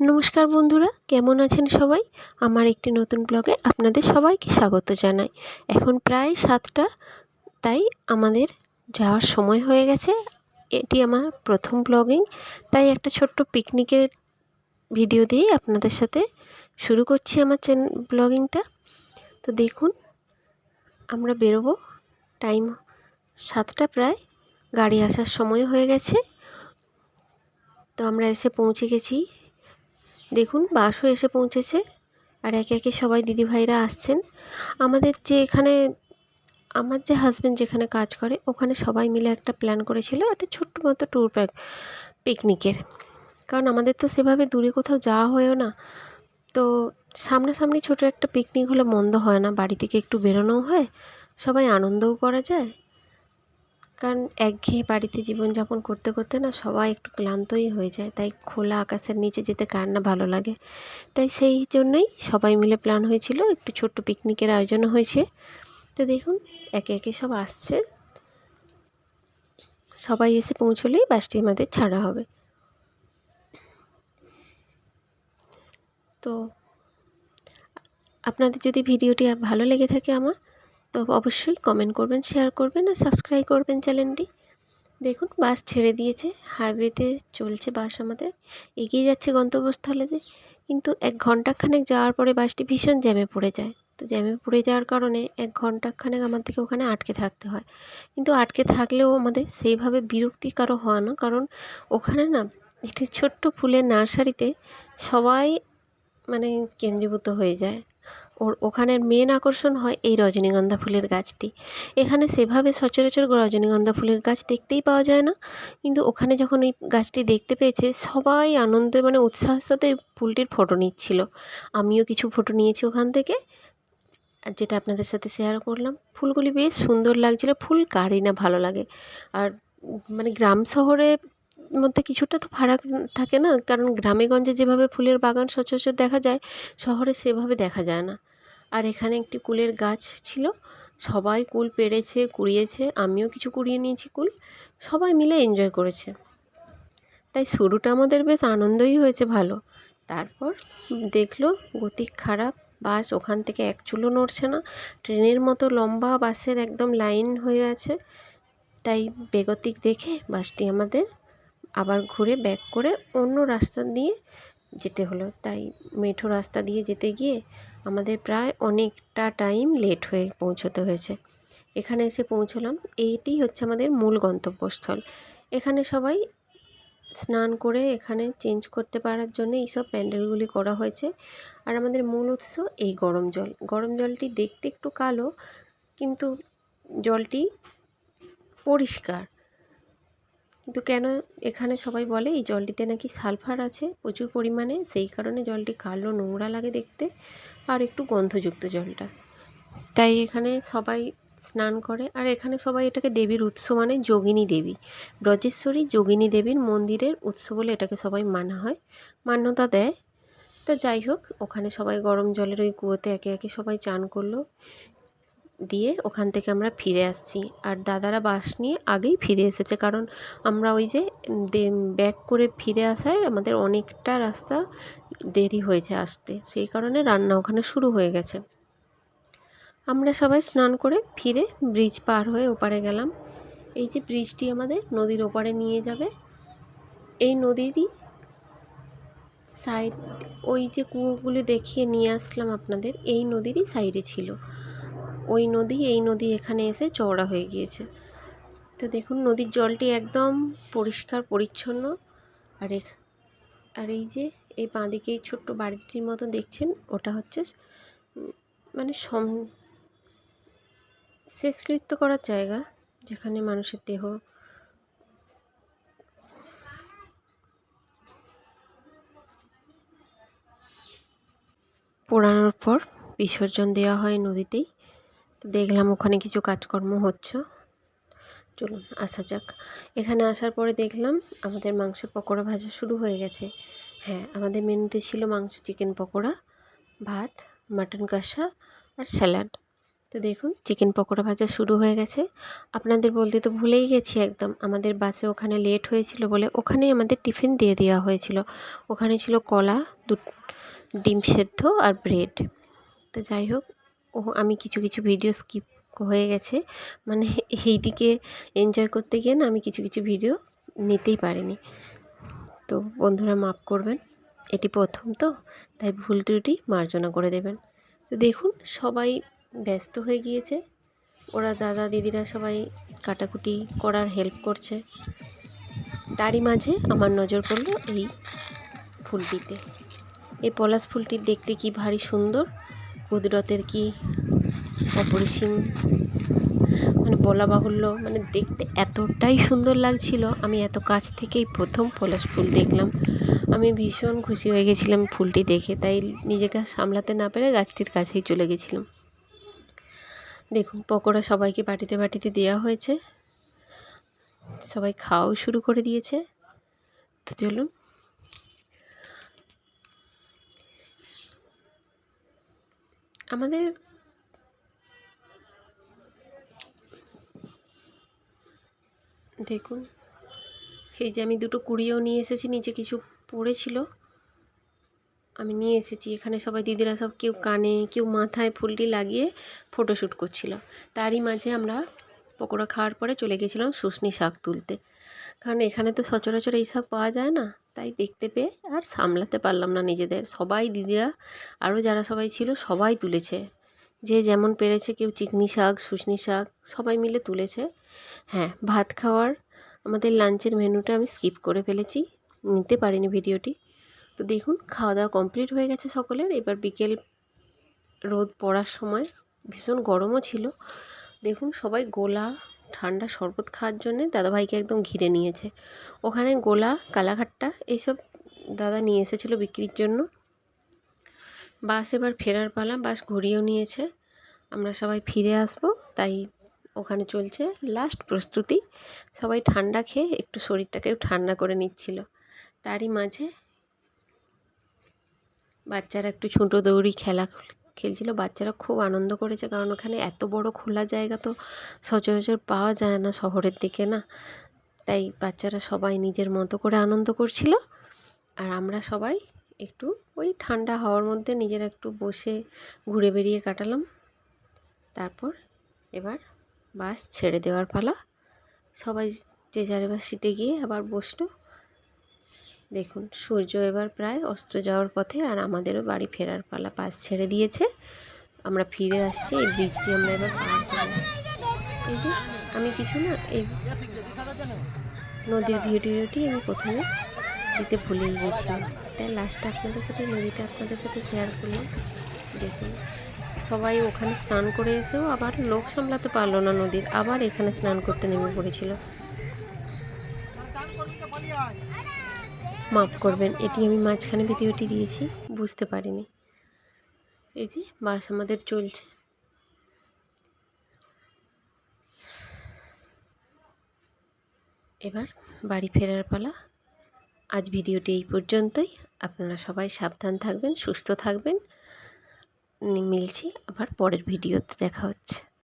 নমস্কার বন্ধুরা, কেমন আছেন সবাই? আমার একটি নতুন ব্লগে আপনাদের সবাইকে স্বাগত জানাই। এখন প্রায় সাতটা, তাই আমাদের যাওয়ার সময় হয়ে গেছে। এটি আমার প্রথম ব্লগিং, তাই একটা ছোট্ট পিকনিকের ভিডিও দিয়েই আপনাদের সাথে শুরু করছি আমার চ্যান, ব্লগিংটা। তো দেখুন, আমরা বেরোবো। টাইম সাতটা প্রায়, গাড়ি আসার সময় হয়ে গেছে। তো আমরা এসে পৌঁছে গেছি দেখুন, বাসও এসে পৌঁছেছে আর একে একে সবাই দিদিভাইরা আসছেন। আমাদের যে এখানে, আমার যে হাজব্যান্ড যেখানে কাজ করে, ওখানে সবাই মিলে একটা প্ল্যান করেছিল একটা ছোট্ট মতো ট্যুর প্যাক পিকনিকের কারণ আমাদের তো সেভাবে দূরে কোথাও যাওয়া হয়েও না। তো সামনাসামনি ছোটো একটা পিকনিক হলে মন্দ হয় না, বাড়ি থেকে একটু বেরোনোও হয়, সবাই আনন্দও করা যায় কারণ একঘেয়ে বাড়িতে জীবনযাপন করতে করতে না সবাই একটু ক্লান্তই হয়ে যায়। তাই খোলা আকাশের নিচে যেতে কার না ভালো লাগে। তাই সেই জন্যই সবাই মিলে প্ল্যান হয়েছিল, একটু ছোট্ট পিকনিকের আয়োজনও হয়েছে। তো দেখুন, একে একে সব আসছে। সবাই এসে পৌঁছলেই বাসটি আমাদের ছাড়া হবে। তো, আপনাদের যদি ভিডিওটি ভালো লেগে থাকে আমার তো অবশ্যই কমেন্ট করবেন শেয়ার করবেন আর সাবস্ক্রাইব করবেন চ্যানেলটি দেখুন, বাস ছেড়ে দিয়েছে হাইওয়েতে চলছে বাস আমাদের। এগিয়ে যাচ্ছে গন্তব্যস্থলেতে কিন্তু এক ঘন্টাখানেক যাওয়ার পরে বাসটি ভীষণ জ্যামে পড়ে যায়। তো জ্যামে পড়ে যাওয়ার কারণে এক ঘন্টাখানেক আমাদেরকে ওখানে আটকে থাকতে হয়। কিন্তু আটকে থাকলেও আমাদের সেইভাবে বিরক্তিকারও হয় না, কারণ ওখানে না একটি ছোট্ট ফুলের নার্সারিতে সবাই মানে কেন্দ্রীভূত হয়ে যায়। ওর ওখানের মেন আকর্ষণ হয় এই রজনীগন্ধা ফুলের গাছটি। এখানে সেভাবে সচরাচর রজনীগন্ধা ফুলের গাছ দেখতেই পাওয়া যায় না। কিন্তু ওখানে যখন এই গাছটি দেখতে পেয়েছে, সবাই আনন্দে মানে উৎসাহের সাথে ফুলটির ফটো নিচ্ছিল। আমিও কিছু ফটো নিয়েছি ওখান থেকে। আর যেটা আপনাদের সাথে শেয়ার করলাম, ফুলগুলি বেশ সুন্দর লাগছিল, ফুল কারই না ভালো লাগে। আর মানে গ্রাম শহরে মধ্যে কিছুটা তো ফারাক থাকে না, কারণ গ্রামে গঞ্জে যেভাবে ফুলের বাগান সচরাচর দেখা যায়, শহরে সেভাবে দেখা যায় না। আর এখানে একটি কুলের গাছ ছিল। সবাই কুল পেড়েছে, কুড়িয়েছে। আমিও কিছু কুড়িয়ে নিয়েছি কুল। সবাই মিলে এনজয় করেছে। তাই শুরুটা আমাদের বেশ আনন্দই হয়েছে ভালো। তারপর দেখল গতি খারাপ, বাস ওখান থেকে এক চুলো নড়ছে না। ট্রেনের মতো লম্বা বাসের একদম লাইন হয়ে আছে। তাই বেগতিক দেখে বাসটি আমাদের আবার ঘুরে ব্যাক করে অন্য রাস্তা দিয়ে যেতে হলো। তাই মেঠো রাস্তা দিয়ে যেতে গিয়ে আমাদের প্রায় অনেকটা টাইম লেট হয়ে পৌঁছতে হয়েছে। এখানে এসে পৌঁছলাম। এইটি হচ্ছে আমাদের মূল গন্তব্যস্থল। এখানে সবাই স্নান করে এখানে চেঞ্জ করতে পারার জন্য এইসব প্যান্ডেলগুলি করা হয়েছে। আর আমাদের মূল উৎস এই গরম জল। গরম জলটি দেখতে একটু কালো, কিন্তু জলটি পরিষ্কার। কিন্তু কেন এখানে সবাই বলে, এই জলটিতে নাকি সালফার আছে, প্রচুর পরিমাণে, সেই কারণে জলটি কালো নোংরা লাগে দেখতে, আর একটু গন্ধযুক্ত জলটা। তাই এখানে সবাই স্নান করে, আর এখানে সবাই এটাকে দেবীর উৎস মানে যোগিনী দেবী। ব্রজেশ্বরী যোগিনী দেবীর মন্দিরের উৎস বলে এটাকে সবাই মানা হয়, মান্যতা দেয়। তো যাই হোক, ওখানে সবাই গরম জলের ওই কুয়োতে একে একে সবাই চান করল। দিয়ে ওখান থেকে আমরা ফিরে আসছি। আর দাদারা বাস নিয়ে আগেই ফিরে এসেছে। কারণ আমরা ওই যে ব্যাক করে ফিরে আসায় আমাদের অনেকটা রাস্তা দেরি হয়েছে আসতে। সেই কারণে রান্না ওখানে শুরু হয়ে গেছে। আমরা সবাই স্নান করে ফিরে ব্রিজ পার হয়ে ওপারে গেলাম। এই যে ব্রিজটি আমাদের নদীর ওপারে নিয়ে যাবে। এই নদীরই সাইড ওই যে কুয়োগুলি দেখিয়ে নিয়ে আসলাম আপনাদের, এই নদীরই সাইডে ছিল। ওই নদী, এই নদী এখানে এসে চওড়া হয়ে গিয়েছে। তো দেখুন, নদীর জলটি একদম পরিষ্কার, পরিচ্ছন্ন। আর আর এই যে, এই বাঁদিকে এই ছোট্ট বাড়িটির মতো দেখছেন, ওটা হচ্ছে মানে সম, শেষকৃত্য করার জায়গা, যেখানে মানুষের দেহ। পোড়ানোর পর বিসর্জন দেওয়া হয় নদীতেই। দেখলাম ওখানে কিছু কাজকর্ম হচ্ছে। চলুন, আসা যাক। এখানে আসার পরে দেখলাম আমাদের মাংসের পকোড়া ভাজা শুরু হয়ে গেছে। হ্যাঁ আমাদের মেনুতে ছিল মাংস, চিকেন পকোড়া, ভাত, মাটন কষা আর স্যালাড। তো দেখুন, চিকেন পকোড়া ভাজা শুরু হয়ে গেছে। আপনাদের বলতে তো ভুলেই গেছি একদম। আমাদের বাসে ওখানে লেট হয়েছিল বলে ওখানেই আমাদের টিফিন দিয়ে দেওয়া হয়েছিল। ওখানে ছিল কলা দু ডিম সেদ্ধ আর ব্রেড। তো যাই হোক ও আমি কিছু কিছু ভিডিও স্কিপ হয়ে গেছে। মানে এই দিকে এনজয় করতে গিয়ে না আমি কিছু কিছু ভিডিও নিতেই পারিনি। তো বন্ধুরা মাফ করবেন, এটি প্রথম তো, তাই ভুল ত্রুটি মার্জনা করে দেবেন। তো দেখুন, সবাই ব্যস্ত হয়ে গিয়েছে। ওরা দাদা, দিদিরা সবাই কাটাকুটি করার হেল্প করছে। তারই মাঝে আমার নজর পড়ল এই ফুলটিতে। এই পলাশ ফুলটি দেখতে কি ভারী সুন্দর। কুদরতের কি অপরিসীম? মানে বলা বাহুল্য মানে দেখতে এতটাই সুন্দর লাগছিল। আমি এত কাছ থেকেই প্রথম পলাশ ফুল দেখলাম। আমি ভীষণ খুশি হয়ে গেছিলাম ফুলটি দেখে, তাই নিজেকে সামলাতে না পেরে গাছটির কাছেই চলে গেছিলাম। দেখুন, পকোড়া সবাইকে বাটিতে বাটিতে দেওয়া হয়েছে। সবাই খাওয়াও শুরু করে দিয়েছে। তো চলুন আমাদের দেখুন, এই যে আমি দুটো কুড়িয়েও নিয়ে এসেছি, নিচে কিছু পড়েছিল। আমি নিয়ে এসেছি, এখানে সবাই দিদিরা সব কেউ কানে, কেউ মাথায় ফুলটি লাগিয়ে ফটোশ্যুট করছিল। তারই মাঝে আমরা পকোড়া খাওয়ার পরে চলে গেছিলাম শুশনি শাক তুলতে। কারণ এখানে তো সচরাচর এই শাক পাওয়া যায় না। তাই দেখতে পেয়ে আর সামলাতে পারলাম না নিজেদের। সবাই দিদিরা, আরও যারা সবাই ছিল, সবাই তুলেছে। যে যেমন পেরেছে কেউ চিকনি শাক, শুশনি শাক, সবাই মিলে তুলেছে। হ্যাঁ ভাত খাওয়ার আমাদের লাঞ্চের মেনুটা আমি স্কিপ করে ফেলেছি, নিতে পারিনি ভিডিওটি। তো দেখুন খাওয়া দাওয়া কমপ্লিট হয়ে গেছে সকলের। এবার বিকেল রোদ পড়ার সময় ভীষণ গরমও ছিল। দেখুন, সবাই গোলা ঠান্ডা শরবত খাওয়ার জন্যে দাদাভাইকে একদম ঘিরে নিয়েছে। ওখানে গোলা, কালাঘাট্টা এইসব দাদা নিয়ে এসেছিল বিক্রির জন্য। বাস এবার ফেরার পালা, বাস ঘুরিয়েও নিয়েছে। আমরা সবাই ফিরে আসব, তাই ওখানে চলছে লাস্ট প্রস্তুতি। সবাই ঠান্ডা খেয়ে একটু শরীরটাকেও ঠান্ডা করে নিচ্ছিল। তারই মাঝে বাচ্চারা একটু ছোটো দৌড়ি খেলা খেলছিল, বাচ্চারা খুব আনন্দ করেছে, কারণ ওখানে এত বড় খোলা জায়গা তো সচরাচর পাওয়া যায় না শহরের দিকে না। তাই বাচ্চারা সবাই নিজের মতো করে আনন্দ করছিল। আর আমরা সবাই একটু ওই ঠান্ডা হওয়ার মধ্যে নিজেরা একটু বসে ঘুরে বেরিয়ে কাটালাম। তারপর এবার বাস ছেড়ে দেওয়ার পালা। সবাই যে যার এবার সিটে গিয়ে আবার বসল। দেখুন, সূর্য এবার প্রায় অস্ত যাওয়ার পথে আর আমাদেরও বাড়ি ফেরার পালা পাশ ছেড়ে দিয়েছে। আমরা ফিরে আসছি, এই ব্রিজটি আমরা এবার পার করব। এই যে, আমি কিছু না, এই নদীর ভিডিওটি আমি প্রথমে দিতে ভুলেই গিয়েছিলাম। তাই লাস্টে আপনাদের সাথে নদীটা আপনাদের সাথে শেয়ার করলাম। দেখুন, সবাই ওখানে স্নান করে এসেও আবার লোক সামলাতে পারল না নদীর, আবার এখানে স্নান করতে নেমে পড়েছিল। মাফ করবেন, এটি আমি মাঝখানে ভিডিওটি দিয়েছি, বুঝতে পারিনি। এই যে, বাস আমাদের চলছে। এবার বাড়ি ফেরার পালা। আজ ভিডিওটি এই পর্যন্তই। আপনারা সবাই সাবধান থাকবেন, সুস্থ থাকবেন। মিলছি আবার পরের ভিডিওতে, দেখা হচ্ছে।